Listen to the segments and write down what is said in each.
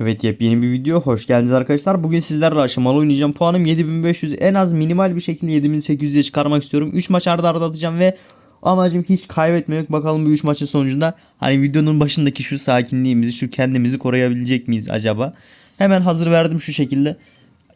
Evet yepyeni bir video. Hoş geldiniz arkadaşlar. Bugün sizlerle aşamalı oynayacağım. Puanım 7500. En az minimal bir şekilde 7800'e çıkarmak istiyorum. 3 maç arda arda atacağım ve amacım hiç kaybetmemek. Bakalım bu 3 maçın sonucunda hani videonun başındaki şu sakinliğimizi, şu kendimizi koruyabilecek miyiz acaba? Hemen hazır verdim şu şekilde.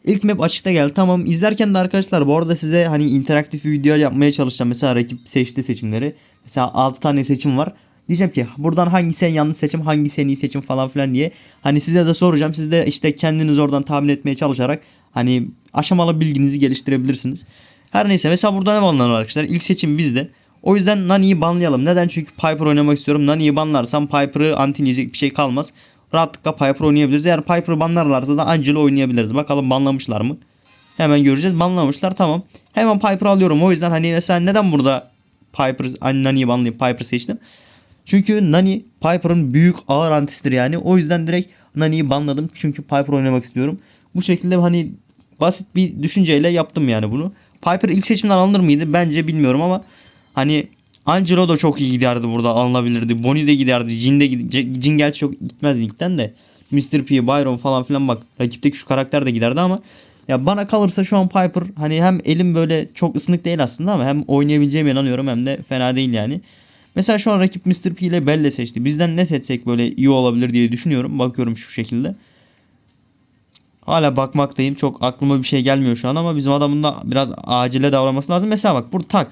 İlk map açıkta geldi. Tamam izlerken de arkadaşlar bu arada size hani interaktif bir video yapmaya çalışacağım. Mesela rakip seçti seçimleri. Mesela 6 tane seçim var. Diyeceğim ki buradan hangisi en yanlış seçim hangisi en iyi seçim falan filan diye. Hani size de soracağım. Siz de işte kendiniz oradan tahmin etmeye çalışarak hani aşamalı bilginizi geliştirebilirsiniz. Her neyse mesela burada ne banlanır arkadaşlar? İlk seçim bizde. O yüzden Nani'yi banlayalım. Neden? Çünkü Piper oynamak istiyorum. Nani'yi banlarsam Piper'ı antileyecek bir şey kalmaz. Rahatlıkla Piper oynayabiliriz. Eğer Piper banlarlarsa da Angelo oynayabiliriz. Bakalım banlamışlar mı? Hemen göreceğiz. Banlamışlar tamam. Hemen Piper alıyorum. O yüzden hani mesela neden burada Piper, Nani'yi banlayıp Piper seçtim? Çünkü Nani Piper'ın büyük ağır antisidir yani. O yüzden direkt Nani'yi banladım. Çünkü Piper oynamak istiyorum. Bu şekilde hani basit bir düşünceyle yaptım yani bunu. Piper ilk seçimden alınır mıydı? Bence bilmiyorum ama hani Angelo da çok iyi giderdi burada alınabilirdi. Bonnie de giderdi. Jin de gid- Jin gerçi çok gitmez ligden de. Mr. P, Byron falan filan bak. Rakipteki şu karakter de giderdi ama ya bana kalırsa şu an Piper hani hem elim böyle çok ısınık değil aslında ama hem oynayabileceğime inanıyorum hem de fena değil yani. Mesela şu an rakip Mr. P ile Belle seçti. Bizden ne seçsek böyle iyi olabilir diye düşünüyorum. Bakıyorum şu şekilde. Hala bakmaktayım. Çok aklıma bir şey gelmiyor şu an ama bizim adamın da biraz acile davranması lazım. Mesela bak burada tak.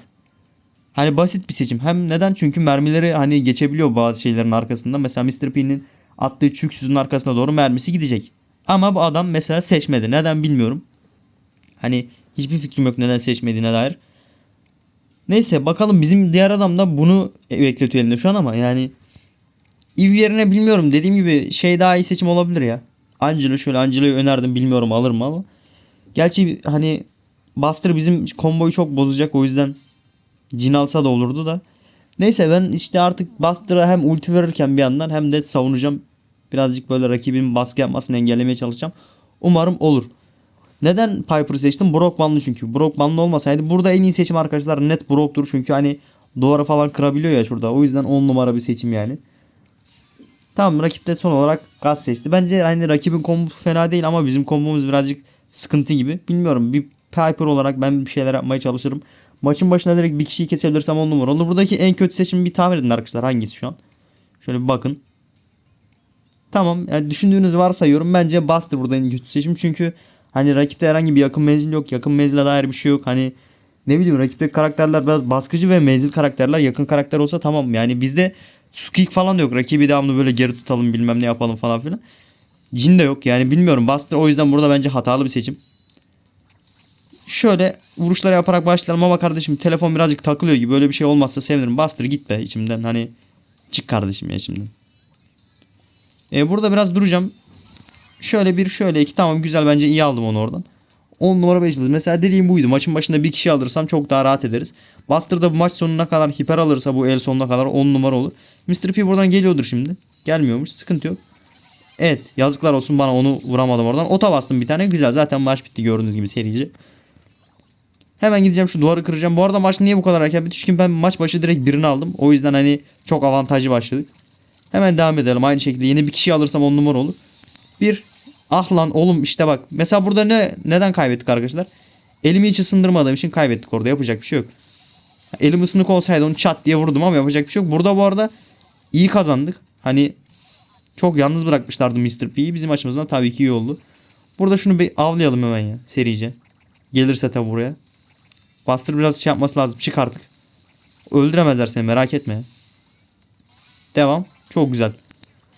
Hani basit bir seçim. Hem neden? Çünkü mermileri hani geçebiliyor bazı şeylerin arkasında. Mesela Mr. P'nin attığı çüksüzün arkasına doğru mermisi gidecek. Ama bu adam mesela seçmedi. Neden bilmiyorum. Hani hiçbir fikrim yok neden seçmediğine dair. Neyse bakalım bizim diğer adam da bunu bekletiyor elinde şu an ama yani Eve yerine bilmiyorum dediğim gibi şey daha iyi seçim olabilir ya. Angelo şöyle Angelo'yu önerdim bilmiyorum alır mı ama. Gerçi hani Buster bizim komboyu çok bozacak o yüzden Jin alsa da olurdu da. Neyse ben işte artık Buster'a hem ulti verirken bir yandan hem de savunacağım. Birazcık böyle rakibin baskı yapmasını engellemeye çalışacağım. Umarım olur. Neden Piper'ı seçtim? Brock banlı çünkü. Brock banlı olmasaydı burada en iyi seçim arkadaşlar net Brock'tur. Çünkü hani duvara falan kırabiliyor ya şurada. O yüzden 10 numara bir seçim yani. Tamam rakip de son olarak gaz seçti. Bence hani rakibin kombo fena değil ama bizim kombomuz birazcık sıkıntı gibi. Bilmiyorum bir Piper olarak ben bir şeyler yapmaya çalışırım. Maçın başına direkt bir kişiyi kesebilirsem 10 numara olur. Buradaki en kötü seçimi bir tahmin edin arkadaşlar. Hangisi şu an? Şöyle bir bakın. Tamam yani düşündüğünüz varsayıyorum. Bence Buster burada en kötü seçim. Çünkü hani rakipte herhangi bir yakın menzil yok. Yakın menzile dair bir şey yok. Hani ne bileyim rakipteki karakterler biraz baskıcı ve menzil karakterler. Yakın karakter olsa tamam. Yani bizde Sukik falan da yok. Rakibi devamlı böyle geri tutalım bilmem ne yapalım falan filan. Jin de yok yani bilmiyorum. Buster o yüzden burada bence hatalı bir seçim. Şöyle vuruşları yaparak başlayalım ama kardeşim telefon birazcık takılıyor gibi. Böyle bir şey olmazsa sevinirim. Buster git be içimden hani çık kardeşim ya içimden. E, burada biraz duracağım. Şöyle bir şöyle iki tamam güzel bence iyi aldım onu oradan. 10 numara 5 yıldız. Mesela dediğim buydu. Maçın başında bir kişi alırsam çok daha rahat ederiz. Buster da bu maç sonuna kadar hiper alırsa bu el sonuna kadar 10 numara olur. Mr. P buradan geliyordur şimdi. Gelmiyormuş. Sıkıntı yok. Evet yazıklar olsun bana onu vuramadım oradan. Ota bastım bir tane. Güzel zaten maç bitti gördüğünüz gibi serici. Hemen gideceğim şu duvarı kıracağım. Bu arada maç niye bu kadar erken bitti? Çünkü ben maç başı direkt birini aldım. O yüzden hani çok avantajlı başladık. Hemen devam edelim. Aynı şekilde yeni bir kişi alırsam 10 numara olur. Bir. Ah lan oğlum işte bak. Mesela burada ne neden kaybettik arkadaşlar? Elimi hiç ısındırmadığım için kaybettik orada. Yapacak bir şey yok. Elim ısınık olsaydı onu çat diye vurdum ama yapacak bir şey yok. Burada bu arada iyi kazandık. Hani çok yalnız bırakmışlardı Mr. P'yi. Bizim açımızdan tabii ki iyi oldu. Burada şunu bir avlayalım hemen ya serice. Gelirse tabi buraya. Buster biraz şey yapması lazım. Çık artık. Öldüremezler seni merak etme. Devam. Çok güzel.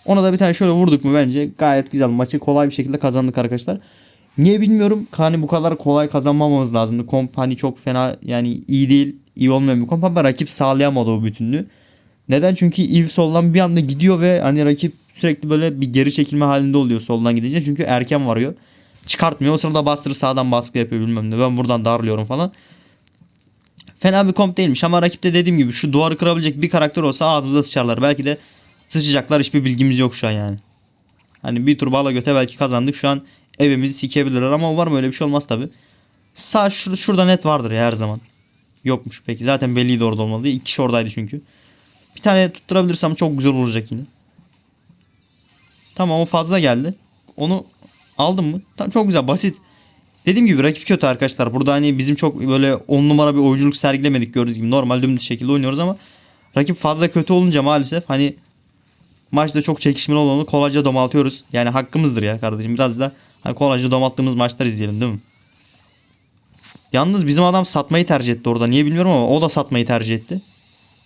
Ona da bir tane şöyle vurduk mu bence gayet güzel. Maçı kolay bir şekilde kazandık arkadaşlar. Niye bilmiyorum. Hani bu kadar kolay kazanmamamız lazımdı. Komp hani çok fena yani iyi değil. iyi olmayan bir komp ama rakip sağlayamadı o bütünlüğü. Neden? Çünkü Eve soldan bir anda gidiyor ve hani rakip sürekli böyle bir geri çekilme halinde oluyor soldan gidince. Çünkü erken varıyor. Çıkartmıyor. O sırada Buster sağdan baskı yapıyor bilmem ne. Ben buradan darlıyorum falan. Fena bir komp değilmiş ama rakipte dediğim gibi şu duvarı kırabilecek bir karakter olsa ağzımıza sıçarlar. Belki de sıçacaklar hiçbir bilgimiz yok şu an yani. Hani bir tur bala göte belki kazandık şu an evimizi sikebilirler ama umarım öyle bir şey olmaz tabi. Sağ şur şurada net vardır ya her zaman. Yokmuş peki zaten belliydi orada olmalı. İki kişi oradaydı çünkü. Bir tane tutturabilirsem çok güzel olacak yine. Tamam o fazla geldi. Onu aldın mı? Tamam, çok güzel basit. Dediğim gibi rakip kötü arkadaşlar. Burada hani bizim çok böyle 10 numara bir oyunculuk sergilemedik gördüğünüz gibi. Normal dümdüz şekilde oynuyoruz ama rakip fazla kötü olunca maalesef hani maçta çok çekişmeli olanı kolayca domaltıyoruz. Yani hakkımızdır ya kardeşim. Biraz da hani kolayca domalttığımız maçlar izleyelim değil mi? Yalnız bizim adam satmayı tercih etti orada. Niye bilmiyorum ama o da satmayı tercih etti.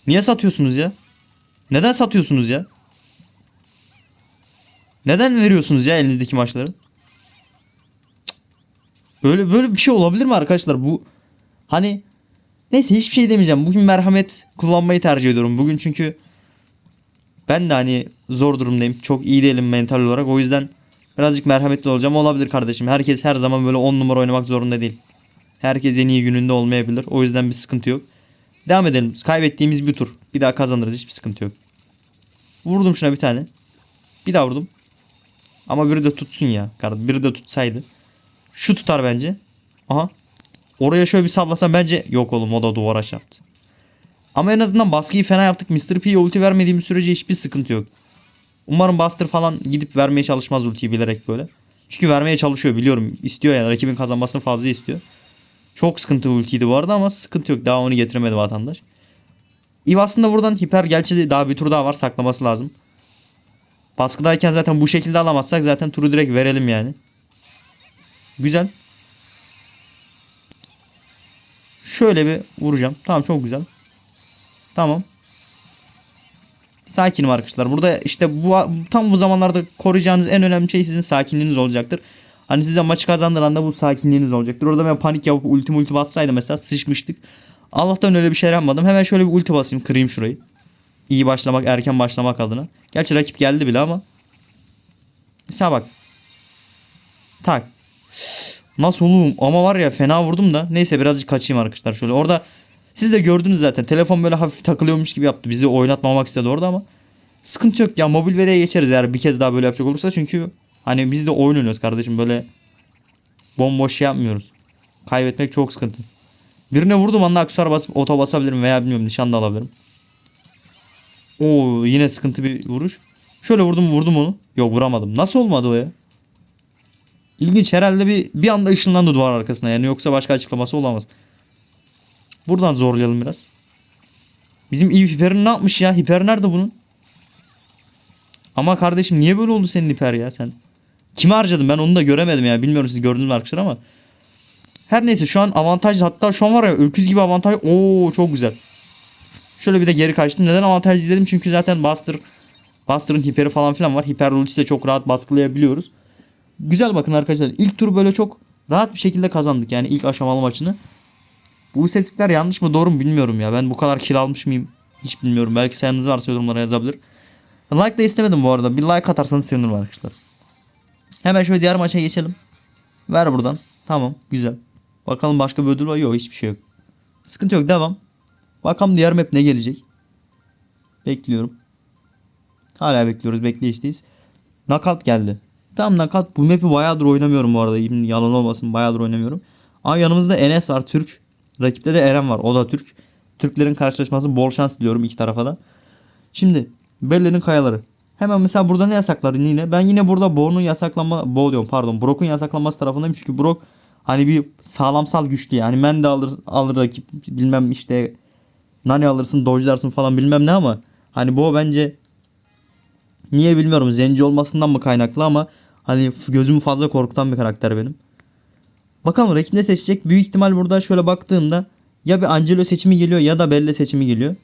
Niye satıyorsunuz ya? Neden satıyorsunuz ya? Neden veriyorsunuz ya elinizdeki maçları? Böyle böyle bir şey olabilir mi arkadaşlar? Bu hani neyse hiçbir şey demeyeceğim. Bugün merhamet kullanmayı tercih ediyorum. Bugün çünkü ben de hani zor durumdayım. Çok iyi değilim mental olarak. O yüzden birazcık merhametli olacağım. Olabilir kardeşim. Herkes her zaman böyle 10 numara oynamak zorunda değil. Herkes en iyi gününde olmayabilir. O yüzden bir sıkıntı yok. Devam edelim. Kaybettiğimiz bir tur. Bir daha kazanırız. Hiçbir sıkıntı yok. Vurdum şuna bir tane. Bir daha vurdum. Ama biri de tutsun ya. Kardeşim biri de tutsaydı. Şu tutar bence. Aha. Oraya şöyle bir sallasam bence yok oğlum o da duvara çarptı. Ama en azından baskıyı fena yaptık. Mr. P'ye ulti vermediğim sürece hiçbir sıkıntı yok. Umarım Buster falan gidip vermeye çalışmaz ultiyi bilerek böyle. Çünkü vermeye çalışıyor biliyorum. İstiyor yani rakibin kazanmasını fazla istiyor. Çok sıkıntı ultiydi bu arada ama sıkıntı yok. Daha onu getiremedi vatandaş. Eve aslında buradan hiper gerçi daha bir tur daha var saklaması lazım. Baskıdayken zaten bu şekilde alamazsak zaten turu direkt verelim yani. Güzel. Şöyle bir vuracağım. Tamam çok güzel. Tamam. Sakinim arkadaşlar. Burada işte bu tam bu zamanlarda koruyacağınız en önemli şey sizin sakinliğiniz olacaktır. Hani size maçı kazandıran da bu sakinliğiniz olacaktır. Orada ben panik yapıp ulti multi bassaydı mesela sıçmıştık. Allah'tan öyle bir şey yapmadım. Hemen şöyle bir ulti basayım kırayım şurayı. İyi başlamak erken başlamak adına. Gerçi rakip geldi bile ama. Mesela bak. Tak. Nasıl oğlum ama var ya fena vurdum da. Neyse birazcık kaçayım arkadaşlar şöyle. Orada siz de gördünüz zaten. Telefon böyle hafif takılıyormuş gibi yaptı. Bizi oynatmamak istedi orada ama. Sıkıntı yok ya mobil veriye geçeriz eğer bir kez daha böyle yapacak olursa. Çünkü hani biz de oyun oynuyoruz kardeşim. Böyle bomboş şey yapmıyoruz. Kaybetmek çok sıkıntı. Birine vurdum anda aksesuar basıp oto basabilirim veya bilmiyorum nişan da alabilirim. Oo yine sıkıntı bir vuruş. Şöyle vurdum vurdum onu. Yok vuramadım. Nasıl olmadı o ya? İlginç herhalde bir bir anda ışınlandı duvar arkasına yani yoksa başka açıklaması olamaz. Buradan zorlayalım biraz. Bizim iyi hiperin ne yapmış ya? Hiper nerede bunun? Ama kardeşim niye böyle oldu senin hiper ya sen? Kimi harcadın ben onu da göremedim ya. Bilmiyorum siz gördünüz mü arkadaşlar ama. Her neyse şu an avantaj hatta şu an var ya öküz gibi avantaj. Oo çok güzel. Şöyle bir de geri kaçtım. Neden avantaj izledim? Çünkü zaten Buster Buster'ın hiperi falan filan var. Hiper ultisi de çok rahat baskılayabiliyoruz. Güzel bakın arkadaşlar. İlk tur böyle çok rahat bir şekilde kazandık. Yani ilk aşamalı maçını. Bu istatistikler yanlış mı doğru mu bilmiyorum ya. Ben bu kadar kill almış mıyım? Hiç bilmiyorum. Belki sayanınız varsa yorumlara yazabilir. Like da istemedim bu arada. Bir like atarsanız sevinirim arkadaşlar. Hemen şöyle diğer maça geçelim. Ver buradan. Tamam. Güzel. Bakalım başka bir ödül var. Yok hiçbir şey yok. Sıkıntı yok. Devam. Bakalım diğer map ne gelecek. Bekliyorum. Hala bekliyoruz. Bekleyişteyiz. Knockout geldi. Tamam Knockout bu map'i bayağıdır oynamıyorum bu arada. Yalan olmasın bayağıdır oynamıyorum. Ama yanımızda Enes var Türk. Rakipte de Eren var. O da Türk. Türklerin karşılaşması bol şans diliyorum iki tarafa da. Şimdi Belle'nin kayaları. Hemen mesela burada ne yasaklar yine? Ben yine burada Bo'nun yasaklanma Bo diyorum pardon. Brock'un yasaklanması tarafındayım çünkü Brock hani bir sağlamsal güçlü yani. Men de alır, alır rakip bilmem işte Nani alırsın dodge'larsın falan bilmem ne ama hani Bo bence niye bilmiyorum zenci olmasından mı kaynaklı ama hani gözümü fazla korkutan bir karakter benim. Bakalım rakip ne seçecek? Büyük ihtimal burada şöyle baktığımda ya bir Angelo seçimi geliyor ya da Belle seçimi geliyor.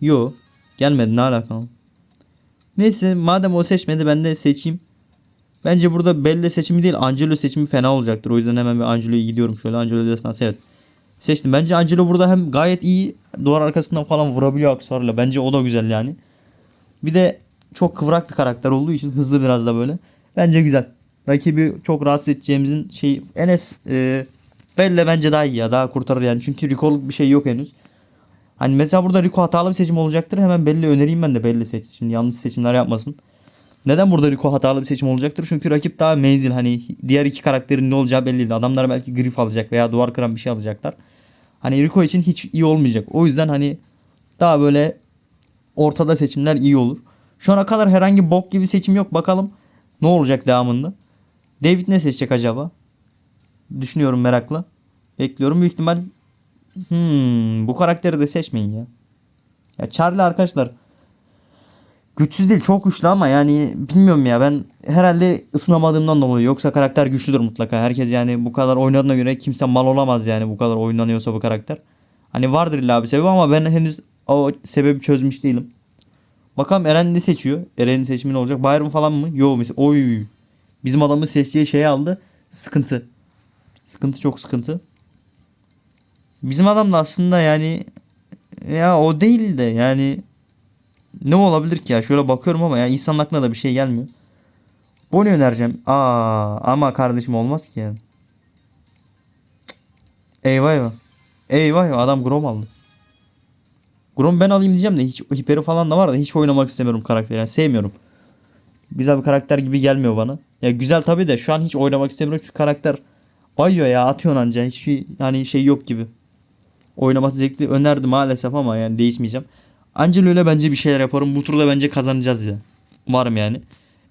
Yo gelmedi ne alaka? Neyse madem o seçmedi ben de seçeyim. Bence burada Belle seçimi değil Angelo seçimi fena olacaktır. O yüzden hemen bir Angelo'ya gidiyorum şöyle. Angelo destansı evet. Seçtim. Bence Angelo burada hem gayet iyi duvar arkasından falan vurabiliyor aksesuarla. Bence o da güzel yani. Bir de çok kıvrak bir karakter olduğu için hızlı biraz da böyle. Bence güzel. Rakibi çok rahatsız edeceğimizin şey Enes e, Belle bence daha iyi ya. Daha kurtarır yani. Çünkü Rico'luk bir şey yok henüz. Hani mesela burada Rico hatalı bir seçim olacaktır. Hemen Belle önereyim ben de Belle seç. Şimdi yanlış seçimler yapmasın. Neden burada Rico hatalı bir seçim olacaktır? Çünkü rakip daha menzil. Hani diğer iki karakterin ne olacağı belli değil. Adamlar belki grif alacak veya duvar kıran bir şey alacaklar. Hani Rico için hiç iyi olmayacak. O yüzden hani daha böyle ortada seçimler iyi olur. Şu ana kadar herhangi bok gibi seçim yok. Bakalım ne olacak devamında. David ne seçecek acaba? Düşünüyorum merakla. Bekliyorum büyük ihtimal. Hmm, bu karakteri de seçmeyin ya. Ya Charlie arkadaşlar güçsüz değil çok güçlü ama yani bilmiyorum ya ben herhalde ısınamadığımdan dolayı yoksa karakter güçlüdür mutlaka. Herkes yani bu kadar oynadığına göre kimse mal olamaz yani bu kadar oynanıyorsa bu karakter. Hani vardır illa bir sebebi ama ben henüz o sebebi çözmüş değilim. Bakalım Eren ne seçiyor? Eren'in seçimi ne olacak? Byron falan mı? Yo mesela. Oy. Bizim adamın seçeceği şeyi aldı. Sıkıntı. Sıkıntı çok sıkıntı. Bizim adam da aslında yani ya o değil de yani ne olabilir ki ya? Şöyle bakıyorum ama ya insanın aklına da bir şey gelmiyor. Bu ne önereceğim? Aa ama kardeşim olmaz ki yani. Eyvah eyvah. Eyvah eyvah adam Grom aldı. Grom ben alayım diyeceğim de hiç hiperi falan da var da hiç oynamak istemiyorum karakteri. Yani sevmiyorum. Güzel bir karakter gibi gelmiyor bana. Ya güzel tabii de şu an hiç oynamak istemiyorum çünkü karakter bayıyor ya atıyorsun anca hiçbir hani şey yok gibi. Oynaması zevkli önerdi maalesef ama yani değişmeyeceğim. Angelo ile bence bir şeyler yaparım. Bu turda bence kazanacağız ya. Umarım yani.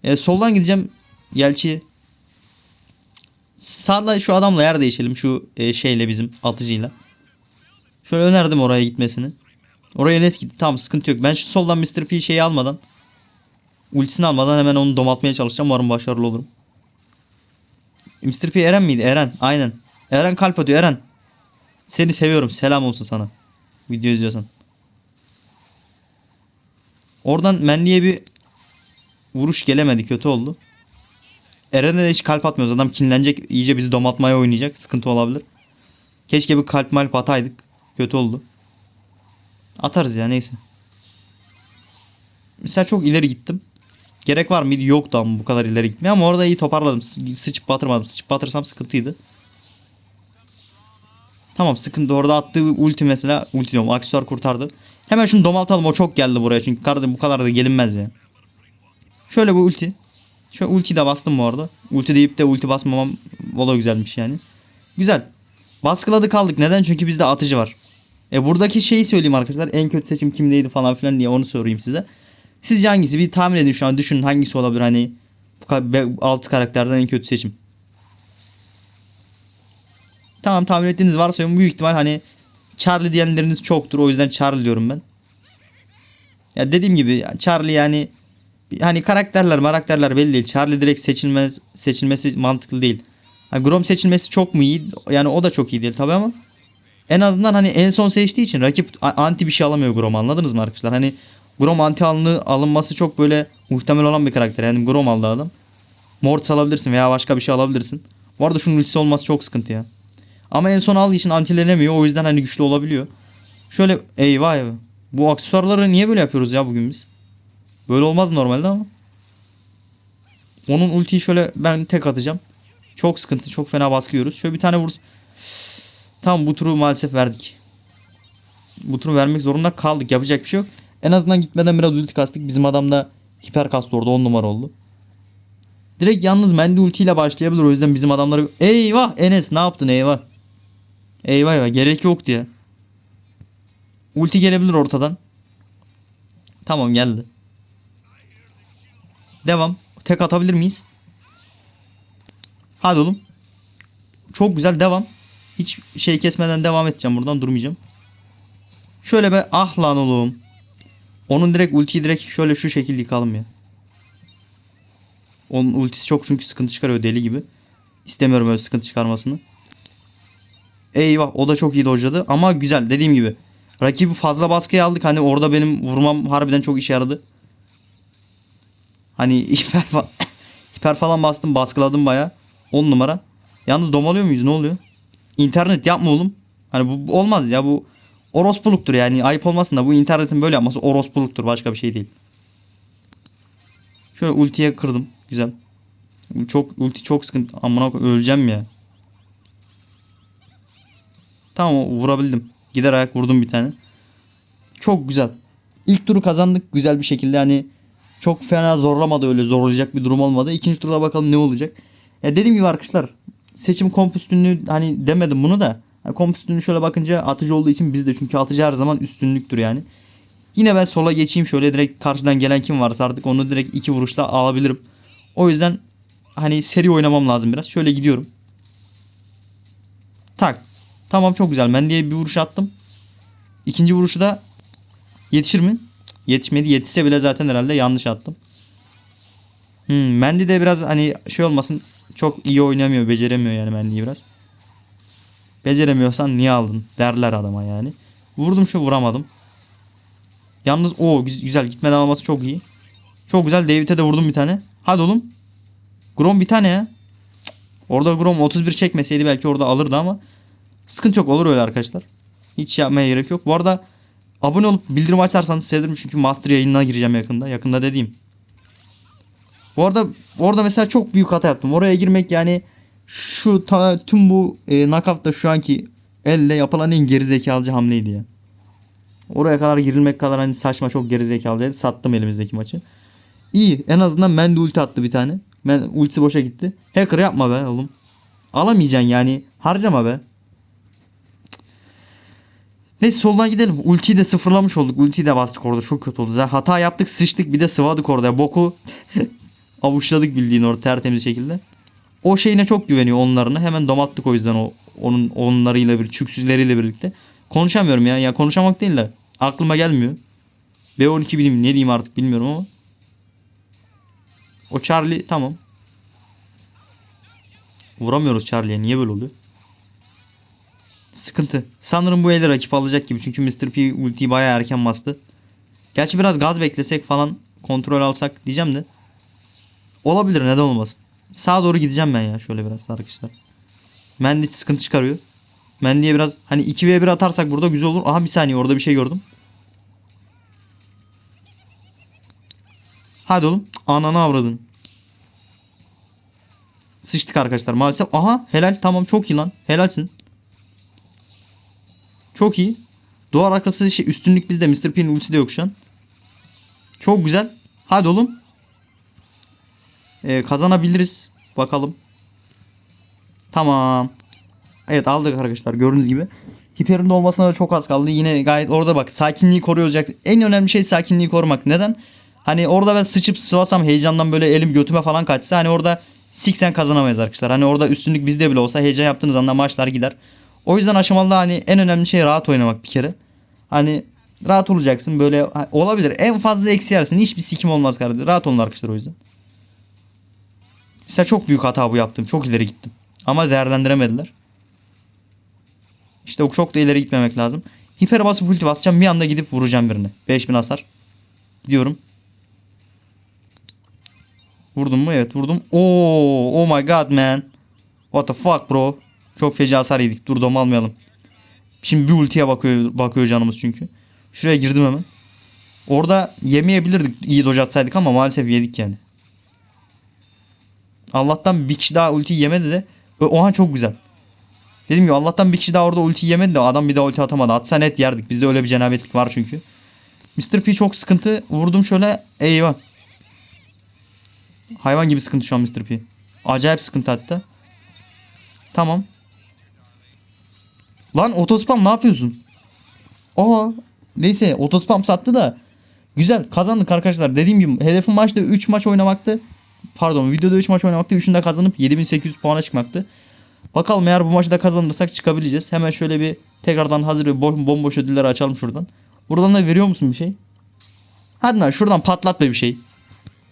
E, soldan gideceğim. Yelçi. Sağda şu adamla yer değişelim. Şu e, şeyle bizim atıcıyla. Şöyle önerdim oraya gitmesini. Oraya Enes gitti. Tamam sıkıntı yok. Ben şu soldan Mr. P şeyi almadan. Ultisini almadan hemen onu domaltmaya çalışacağım. Umarım başarılı olurum. Mr. P Eren miydi? Eren. Aynen. Eren kalp atıyor. Eren. Seni seviyorum. Selam olsun sana. Video izliyorsan. Oradan Menli'ye bir vuruş gelemedi. Kötü oldu. Eren'e de hiç kalp atmıyoruz. Adam kinlenecek. iyice bizi domatmaya oynayacak. Sıkıntı olabilir. Keşke bir kalp malp ataydık. Kötü oldu. Atarız ya neyse. Mesela çok ileri gittim. Gerek var mıydı? Yoktu ama bu kadar ileri gitmeye ama orada iyi toparladım. Sı- Sıçıp batırmadım. Sıçıp batırsam sıkıntıydı. Tamam sıkıntı orada attığı ulti mesela ulti diyorum aksesuar kurtardı. Hemen şunu domaltalım o çok geldi buraya çünkü kardeşim bu kadar da gelinmez ya. Şöyle bu ulti. Şöyle ulti de bastım bu arada. Ulti deyip de ulti basmamam da güzelmiş yani. Güzel. Baskıladı kaldık. Neden? Çünkü bizde atıcı var. E buradaki şeyi söyleyeyim arkadaşlar. En kötü seçim kimdeydi falan filan diye onu sorayım size. Sizce hangisi? Bir tahmin edin şu an. Düşünün hangisi olabilir hani. Bu 6 karakterden en kötü seçim. Tamam tahmin ettiğiniz varsayıyorum. Büyük ihtimal hani Charlie diyenleriniz çoktur. O yüzden Charlie diyorum ben. Ya dediğim gibi Charlie yani hani karakterler karakterler belli değil. Charlie direkt seçilmez seçilmesi mantıklı değil. Hani Grom seçilmesi çok mu iyi? Yani o da çok iyi değil tabii ama en azından hani en son seçtiği için rakip anti bir şey alamıyor Grom anladınız mı arkadaşlar? Hani Grom anti alını, alınması çok böyle muhtemel olan bir karakter. Yani Grom aldı adam. Mortis alabilirsin veya başka bir şey alabilirsin. Bu arada şunun ultisi olması çok sıkıntı ya. Ama en son aldığı için antilenemiyor. O yüzden hani güçlü olabiliyor. Şöyle eyvah eyvah. Bu aksesuarları niye böyle yapıyoruz ya bugün biz? Böyle olmaz normalde ama. Onun ultiyi şöyle ben tek atacağım. Çok sıkıntı. Çok fena baskı yiyoruz. Şöyle bir tane vur. Tamam bu turu maalesef verdik. Bu turu vermek zorunda kaldık. Yapacak bir şey yok. En azından gitmeden biraz ulti kastık. Bizim adam da hiper kastı orada 10 numara oldu. Direkt yalnız Mendy ultiyle başlayabilir. O yüzden bizim adamları... Eyvah Enes ne yaptın eyvah. Eyvah eyvah gerek yoktu ya. Ulti gelebilir ortadan. Tamam geldi. Devam. Tek atabilir miyiz? Hadi oğlum. Çok güzel devam. Hiç şey kesmeden devam edeceğim buradan durmayacağım. Şöyle be ah lan oğlum. Onun direkt ultiyi direkt şöyle şu şekilde yıkalım ya. Onun ultisi çok çünkü sıkıntı çıkarıyor deli gibi. İstemiyorum öyle sıkıntı çıkarmasını. Eyvah o da çok iyi dojladı ama güzel dediğim gibi. Rakibi fazla baskıya aldık hani orada benim vurmam harbiden çok işe yaradı. Hani hiper, fa- hiper falan bastım baskıladım baya. 10 numara. Yalnız domalıyor muyuz ne oluyor? İnternet yapma oğlum. Hani bu, bu olmaz ya bu orospuluktur yani ayıp olmasın da bu internetin böyle yapması orospuluktur başka bir şey değil. Şöyle ultiye kırdım. Güzel. Çok ulti çok sıkıntı. Amına öleceğim ya. Tamam vurabildim. Gider ayak vurdum bir tane. Çok güzel. İlk turu kazandık güzel bir şekilde hani çok fena zorlamadı öyle zorlayacak bir durum olmadı. İkinci turda bakalım ne olacak. Ya dediğim gibi arkadaşlar seçim komp üstünlüğü hani demedim bunu da. Yani komp üstünlüğü şöyle bakınca atıcı olduğu için bizde çünkü atıcı her zaman üstünlüktür yani. Yine ben sola geçeyim şöyle direkt karşıdan gelen kim varsa artık onu direkt iki vuruşla alabilirim. O yüzden hani seri oynamam lazım biraz. Şöyle gidiyorum. Tak. Tamam çok güzel. Ben diye bir vuruş attım. İkinci vuruşu da yetişir mi? Yetişmedi. Yetişse bile zaten herhalde yanlış attım. Hmm, Mendy de biraz hani şey olmasın çok iyi oynamıyor, beceremiyor yani Mendy'yi biraz. Beceremiyorsan niye aldın derler adama yani. Vurdum şu vuramadım. Yalnız o güzel gitmeden alması çok iyi. Çok güzel David'e de vurdum bir tane. Hadi oğlum. Grom bir tane ya. Orada Grom 31 çekmeseydi belki orada alırdı ama sıkıntı yok olur öyle arkadaşlar. Hiç yapmaya gerek yok. Bu arada abone olup bildirim açarsanız sevinirim çünkü Master yayınına gireceğim yakında. Yakında dediğim. Bu arada orada mesela çok büyük hata yaptım. Oraya girmek yani şu ta, tüm bu e, knockout'ta şu anki elle yapılan en gerizekalıcı hamleydi ya. Oraya kadar girilmek kadar hani saçma çok gerizekalıydı. Sattım elimizdeki maçı. İyi en azından Mendy ulti attı bir tane. Ben ultisi boşa gitti. Hacker yapma be oğlum. Alamayacaksın yani. Harcama be. Neyse soldan gidelim. Ultiyi de sıfırlamış olduk. Ultiyi de bastık orada. Çok kötü oldu. Hata yaptık sıçtık bir de sıvadık orada. Boku avuçladık bildiğin orada tertemiz şekilde. O şeyine çok güveniyor onlarına. Hemen domattık o yüzden o onun onlarıyla bir çüksüzleriyle birlikte. Konuşamıyorum ya. Ya konuşamak değil de aklıma gelmiyor. B12 bileyim ne diyeyim artık bilmiyorum ama. O Charlie tamam. Vuramıyoruz Charlie'ye. Niye böyle oluyor? Sıkıntı. Sanırım bu eli rakip alacak gibi. Çünkü Mr. P ultiyi bayağı erken bastı. Gerçi biraz gaz beklesek falan kontrol alsak diyeceğim de. Olabilir neden olmasın. Sağa doğru gideceğim ben ya şöyle biraz arkadaşlar. Mendy sıkıntı çıkarıyor. Mendy'ye biraz hani 2v1 atarsak burada güzel olur. Aha bir saniye orada bir şey gördüm. Hadi oğlum. Ananı avradın. Sıçtık arkadaşlar maalesef. Aha helal tamam çok iyi lan. Helalsin. Çok iyi. Duvar arkası şey, üstünlük bizde. Mr. P'nin ultisi de yok şu an. Çok güzel. Hadi oğlum. Ee, kazanabiliriz. Bakalım. Tamam. Evet aldık arkadaşlar gördüğünüz gibi. Hiper'in de olmasına da çok az kaldı. Yine gayet orada bak sakinliği koruyacak. En önemli şey sakinliği korumak. Neden? Hani orada ben sıçıp sıvasam heyecandan böyle elim götüme falan kaçsa hani orada siksen kazanamayız arkadaşlar. Hani orada üstünlük bizde bile olsa heyecan yaptığınız anda maçlar gider. O yüzden aşamalı hani en önemli şey rahat oynamak bir kere. Hani rahat olacaksın böyle olabilir. En fazla eksi yersin. Hiçbir sikim olmaz kardeşim. Rahat olun arkadaşlar o yüzden. Mesela çok büyük hata bu yaptım. Çok ileri gittim. Ama değerlendiremediler. İşte o çok da ileri gitmemek lazım. Hiper basıp ulti basacağım. Bir anda gidip vuracağım birini. 5000 hasar. Gidiyorum. Vurdum mu? Evet vurdum. Oo, oh my god man. What the fuck bro. Çok feci hasar yedik. Dur dom almayalım. Şimdi bir ultiye bakıyor, bakıyor canımız çünkü. Şuraya girdim hemen. Orada yemeyebilirdik iyi dodge atsaydık ama maalesef yedik yani. Allah'tan bir kişi daha ulti yemedi de. Oha çok güzel. Dedim ki Allah'tan bir kişi daha orada ulti yemedi de adam bir daha ulti atamadı. Atsa net yerdik. Bizde öyle bir cenabetlik var çünkü. Mr. P çok sıkıntı. Vurdum şöyle. Eyvah. Hayvan gibi sıkıntı şu an Mr. P. Acayip sıkıntı hatta. Tamam. Lan otospam ne yapıyorsun? Aa neyse otospam sattı da güzel kazandık arkadaşlar. Dediğim gibi hedefim maçta 3 maç oynamaktı. Pardon videoda 3 maç oynamaktı. 3'ünü de kazanıp 7800 puana çıkmaktı. Bakalım eğer bu maçı da kazanırsak çıkabileceğiz. Hemen şöyle bir tekrardan hazır bir bom bomboş ödülleri açalım şuradan. Buradan da veriyor musun bir şey? Hadi lan şuradan patlat be bir şey.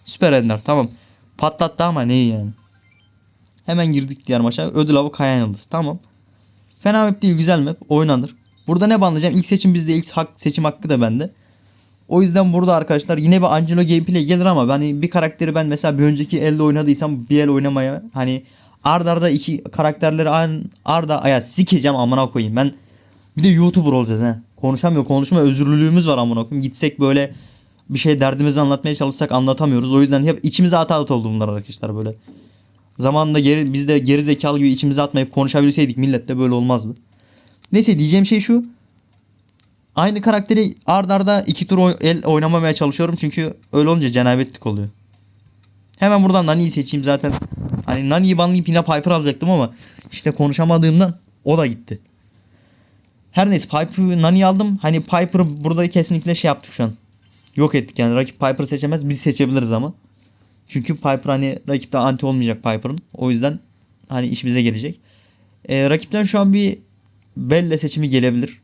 Süper Ender tamam. Patlattı ama ne yani. Hemen girdik diğer maça. Ödül avı Kayan Yıldız. Tamam. Fena map değil güzel map. Oynanır. Burada ne banlayacağım? İlk seçim bizde. ilk hak, seçim hakkı da bende. O yüzden burada arkadaşlar yine bir Angelo gameplay gelir ama hani bir karakteri ben mesela bir önceki elde oynadıysam bir el oynamaya hani ard arda iki karakterleri aynı arda aya sikeceğim amına koyayım. Ben bir de YouTuber olacağız he. Konuşamıyor konuşma özürlülüğümüz var amına koyayım. Gitsek böyle bir şey derdimizi anlatmaya çalışsak anlatamıyoruz. O yüzden hep içimize hata oldu bunlar arkadaşlar böyle. Zamanında geri, biz de geri zekalı gibi içimize atmayıp konuşabilseydik milletle böyle olmazdı. Neyse diyeceğim şey şu. Aynı karakteri ard arda iki tur el oynamamaya çalışıyorum. Çünkü öyle olunca cenabetlik oluyor. Hemen buradan Nani'yi seçeyim zaten. Hani Nani'yi banlayıp yine Piper alacaktım ama işte konuşamadığımdan o da gitti. Her neyse Piper Nani'yi aldım. Hani Piper burada kesinlikle şey yaptık şu an. Yok ettik yani. Rakip Piper seçemez. Biz seçebiliriz ama. Çünkü Piper hani rakipte anti olmayacak Piper'ın. O yüzden hani işimize gelecek. Ee, rakipten şu an bir Belle seçimi gelebilir.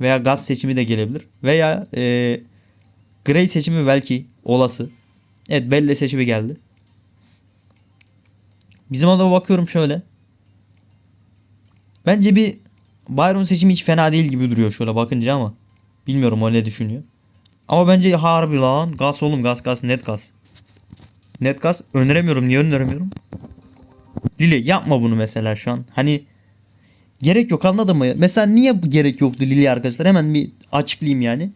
Veya Gaz seçimi de gelebilir. Veya e, Grey seçimi belki olası. Evet Belle seçimi geldi. Bizim adama bakıyorum şöyle. Bence bir Byron seçimi hiç fena değil gibi duruyor şöyle bakınca ama. Bilmiyorum ne düşünüyor. Ama bence harbi lan. Gaz oğlum gaz gaz net gaz. Net gaz öneremiyorum. Niye öneremiyorum? Lili yapma bunu mesela şu an. Hani gerek yok anladın mı? Mesela niye bu gerek yoktu Lili arkadaşlar? Hemen bir açıklayayım yani.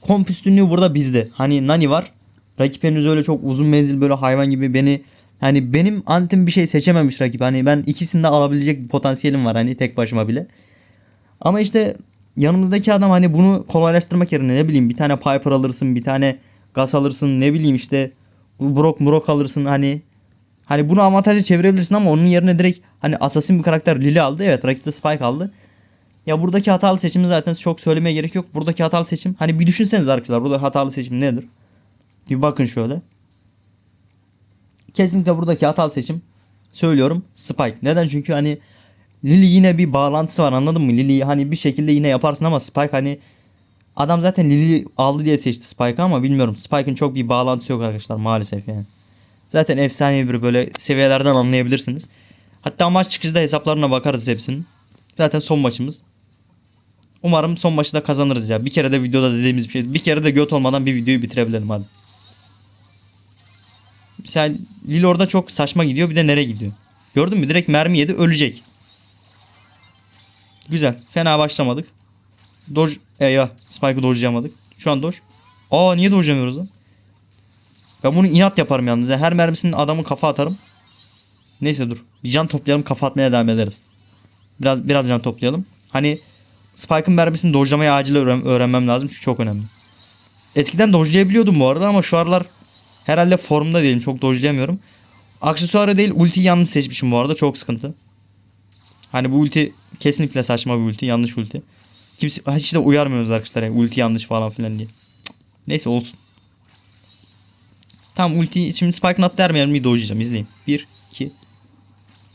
Komp üstünlüğü burada bizde. Hani Nani var. Rakip henüz öyle çok uzun menzil böyle hayvan gibi beni hani benim antim bir şey seçememiş rakip. Hani ben ikisini de alabilecek bir potansiyelim var hani tek başıma bile. Ama işte yanımızdaki adam hani bunu kolaylaştırmak yerine ne bileyim bir tane Piper alırsın, bir tane Gas alırsın, ne bileyim işte Brock Brock alırsın hani Hani bunu avantajlı çevirebilirsin ama onun yerine direkt hani assassin bir karakter Lily aldı. Evet rakipte Spike aldı. Ya buradaki hatalı seçimi zaten çok söylemeye gerek yok. Buradaki hatalı seçim hani bir düşünseniz arkadaşlar burada hatalı seçim nedir? Bir bakın şöyle. Kesinlikle buradaki hatalı seçim söylüyorum Spike. Neden? Çünkü hani Lily yine bir bağlantısı var anladın mı? Lily hani bir şekilde yine yaparsın ama Spike hani adam zaten Lily aldı diye seçti Spike'ı ama bilmiyorum. Spike'ın çok bir bağlantısı yok arkadaşlar maalesef yani. Zaten efsane bir böyle seviyelerden anlayabilirsiniz. Hatta maç çıkışında hesaplarına bakarız hepsinin. Zaten son maçımız. Umarım son maçı da kazanırız ya. Bir kere de videoda dediğimiz bir şey. Bir kere de göt olmadan bir videoyu bitirebilelim hadi. Mesela Lil orada çok saçma gidiyor. Bir de nereye gidiyor? Gördün mü? Direkt mermi yedi. Ölecek. Güzel. Fena başlamadık. Dodge. Eyvah. Spike'ı dodge'layamadık. Şu an dodge. Aa niye dodge'lamıyoruz lan? Ben bunu inat yaparım yalnız. ya. Her mermisinin adamı kafa atarım. Neyse dur. Bir can toplayalım kafa atmaya devam ederiz. Biraz biraz can toplayalım. Hani Spike'ın mermisini dojlamayı acil öğren- öğrenmem lazım çünkü çok önemli. Eskiden dojlayabiliyordum bu arada ama şu aralar herhalde formda değilim. Çok dojlayamıyorum. Aksesuarı değil ulti yanlış seçmişim bu arada. Çok sıkıntı. Hani bu ulti kesinlikle saçma bir ulti. Yanlış ulti. Kimse hiç de uyarmıyoruz arkadaşlar. Yani ulti yanlış falan filan diye. Neyse olsun. Tamam ulti şimdi Spike'ın attığı her mermiyi dojlayacağım. İzleyin. 1, 2,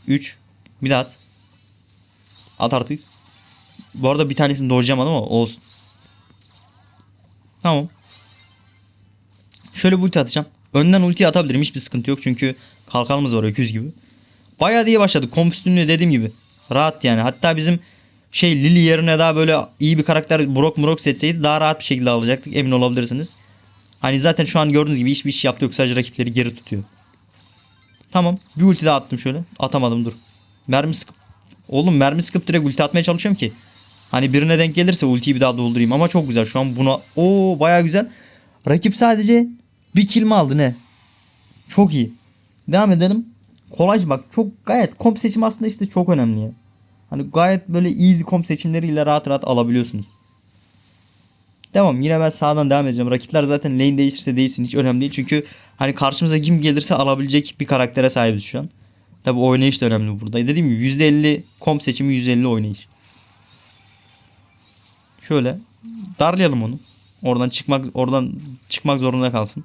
3. Bir daha at. At artık. Bu arada bir tanesini dojlayamadım ama olsun. Tamam. Şöyle bir ulti atacağım. Önden ulti atabilirim. Hiçbir sıkıntı yok. Çünkü kalkanımız var öküz gibi. Bayağı diye başladık. Komp üstünlüğü dediğim gibi. Rahat yani. Hatta bizim şey Lily yerine daha böyle iyi bir karakter Brock Brock seçseydi daha rahat bir şekilde alacaktık. Emin olabilirsiniz. Hani zaten şu an gördüğünüz gibi hiçbir iş yaptı yok. Sadece rakipleri geri tutuyor. Tamam. Bir ulti daha attım şöyle. Atamadım dur. Mermi sıkıp. Oğlum mermi sıkıp direkt ulti atmaya çalışıyorum ki. Hani birine denk gelirse ultiyi bir daha doldurayım. Ama çok güzel. Şu an buna... Oo baya güzel. Rakip sadece bir kill mi aldı ne? Çok iyi. Devam edelim. Kolay bak çok gayet komp seçimi aslında işte çok önemli ya. Hani gayet böyle easy komp seçimleriyle rahat rahat alabiliyorsunuz. Devam. Yine ben sağdan devam edeceğim. Rakipler zaten lane değiştirse değilsin. Hiç önemli değil. Çünkü hani karşımıza kim gelirse alabilecek bir karaktere sahibiz şu an. Tabi oynayış da önemli burada. Dediğim gibi %50 komp seçimi %50 oynayış. Şöyle darlayalım onu. Oradan çıkmak oradan çıkmak zorunda kalsın.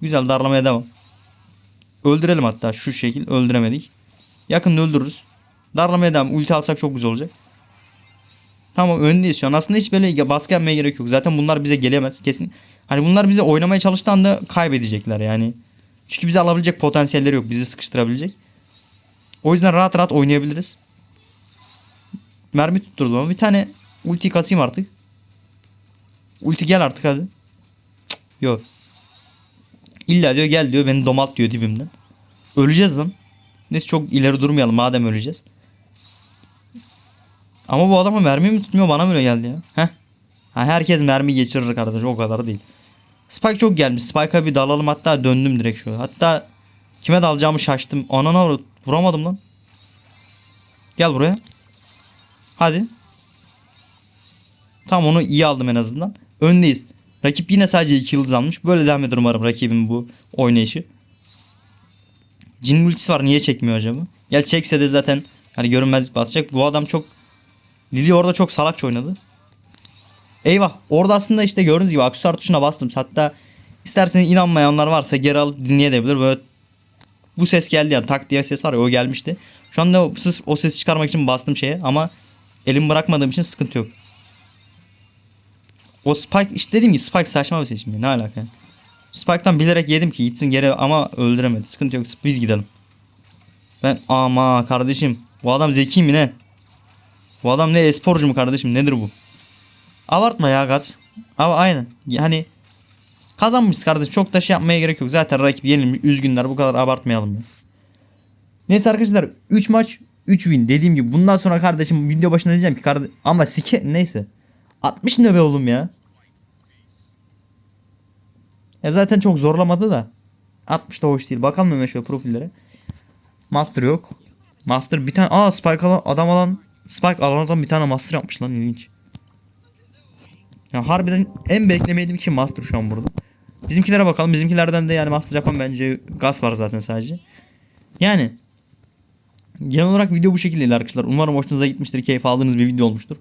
Güzel darlamaya devam. Öldürelim hatta şu şekil öldüremedik. Yakında öldürürüz. Darlamaya devam. Ulti alsak çok güzel olacak. Tamam öndeyiz şu an. Aslında hiç böyle baskı yapmaya gerek yok. Zaten bunlar bize gelemez. Kesin. Hani bunlar bize oynamaya çalıştığı anda kaybedecekler yani. Çünkü bizi alabilecek potansiyelleri yok. Bizi sıkıştırabilecek. O yüzden rahat rahat oynayabiliriz. Mermi tutturdum ama bir tane ulti kasayım artık. Ulti gel artık hadi. Yok. İlla diyor gel diyor beni domalt diyor dibimden. Öleceğiz lan. Neyse çok ileri durmayalım madem öleceğiz. Ama bu adama mermi mi tutmuyor bana mı öyle geldi ya? Heh. Ha, herkes mermi geçirir kardeş o kadar değil. Spike çok gelmiş. Spike'a bir dalalım hatta döndüm direkt şu. Hatta kime dalacağımı şaştım. Anana avrat- vuramadım lan. Gel buraya. Hadi. Tamam onu iyi aldım en azından. Öndeyiz. Rakip yine sadece 2 yıldız almış. Böyle devam eder umarım rakibin bu oynayışı. Cin ultisi var niye çekmiyor acaba? Gel çekse de zaten hani görünmezlik basacak. Bu adam çok Lili orada çok salakça oynadı. Eyvah. Orada aslında işte gördüğünüz gibi aksesuar tuşuna bastım. Hatta İsterseniz inanmayanlar varsa geri alıp dinleyebilir. Böyle bu ses geldi yani tak diye ses var ya o gelmişti. Şu anda o, o sesi çıkarmak için bastım şeye ama elim bırakmadığım için sıkıntı yok. O Spike işte dediğim gibi Spike saçma bir seçim. Ne alaka? yani? Spike'tan bilerek yedim ki gitsin geri ama öldüremedi. Sıkıntı yok biz gidelim. Ben ama kardeşim bu adam zeki mi ne? Bu adam ne esporcu mu kardeşim nedir bu? Abartma ya gaz. Ama aynen. Yani kazanmışız kardeşim. Çok da şey yapmaya gerek yok. Zaten rakip yenilmiş. Üzgünler. Bu kadar abartmayalım ya. Neyse arkadaşlar 3 maç 3 win. Dediğim gibi bundan sonra kardeşim video başında diyeceğim ki kardeşim ama sike neyse. 60 ne be oğlum ya. Ya zaten çok zorlamadı da. 60 da hoş değil. Bakalım hemen şöyle profillere. Master yok. Master bir tane aa Spike alan adam alan Spike alan adam bir tane Master yapmış lan ilginç. Ya harbiden en beklemediğim ki Master şu an burada. Bizimkilere bakalım. Bizimkilerden de yani Master yapan bence Gas var zaten sadece. Yani genel olarak video bu şekildeydi arkadaşlar. Umarım hoşunuza gitmiştir. Keyif aldığınız bir video olmuştur.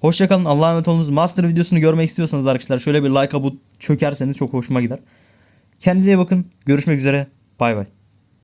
Hoşçakalın. Allah'a emanet olunuz. Master videosunu görmek istiyorsanız arkadaşlar şöyle bir like bu çökerseniz çok hoşuma gider. Kendinize iyi bakın. Görüşmek üzere. Bay bay.